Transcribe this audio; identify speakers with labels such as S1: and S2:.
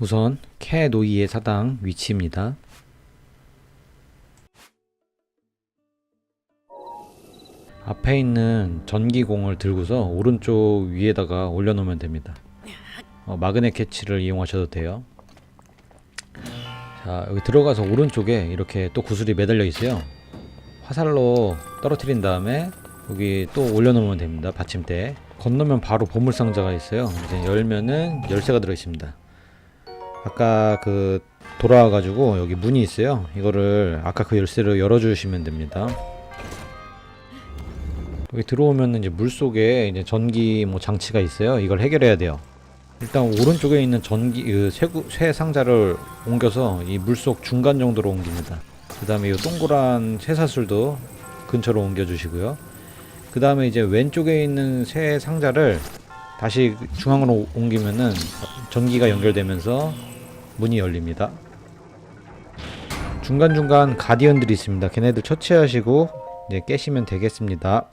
S1: 우선 캐 노이의 사당 위치입니다. 앞에 있는 전기공을 들고서 오른쪽 위에다가 올려놓으면 됩니다. 어, 마그넷 캐치를 이용하셔도 돼요. 자 여기 들어가서 오른쪽에 이렇게 또 구슬이 매달려 있어요. 화살로 떨어뜨린 다음에 여기 또 올려놓으면 됩니다. 받침대 건너면 바로 보물 상자가 있어요. 이제 열면은 열쇠가 들어 있습니다. 아까 그 돌아와가지고 여기 문이 있어요. 이거를 아까 그 열쇠로 열어주시면 됩니다. 여기 들어오면 이제 물 속에 이제 전기 뭐 장치가 있어요. 이걸 해결해야 돼요. 일단 오른쪽에 있는 전기 그 쇠구, 쇠 상자를 옮겨서 이 물속 중간 정도로 옮깁니다. 그 다음에 이 동그란 쇠사슬도 근처로 옮겨주시고요. 그 다음에 이제 왼쪽에 있는 쇠 상자를 다시 중앙으로 옮기면은 전기가 연결되면서 문이 열립니다. 중간중간 가디언들이 있습니다. 걔네들 처치하시고 이제 깨시면 되겠습니다.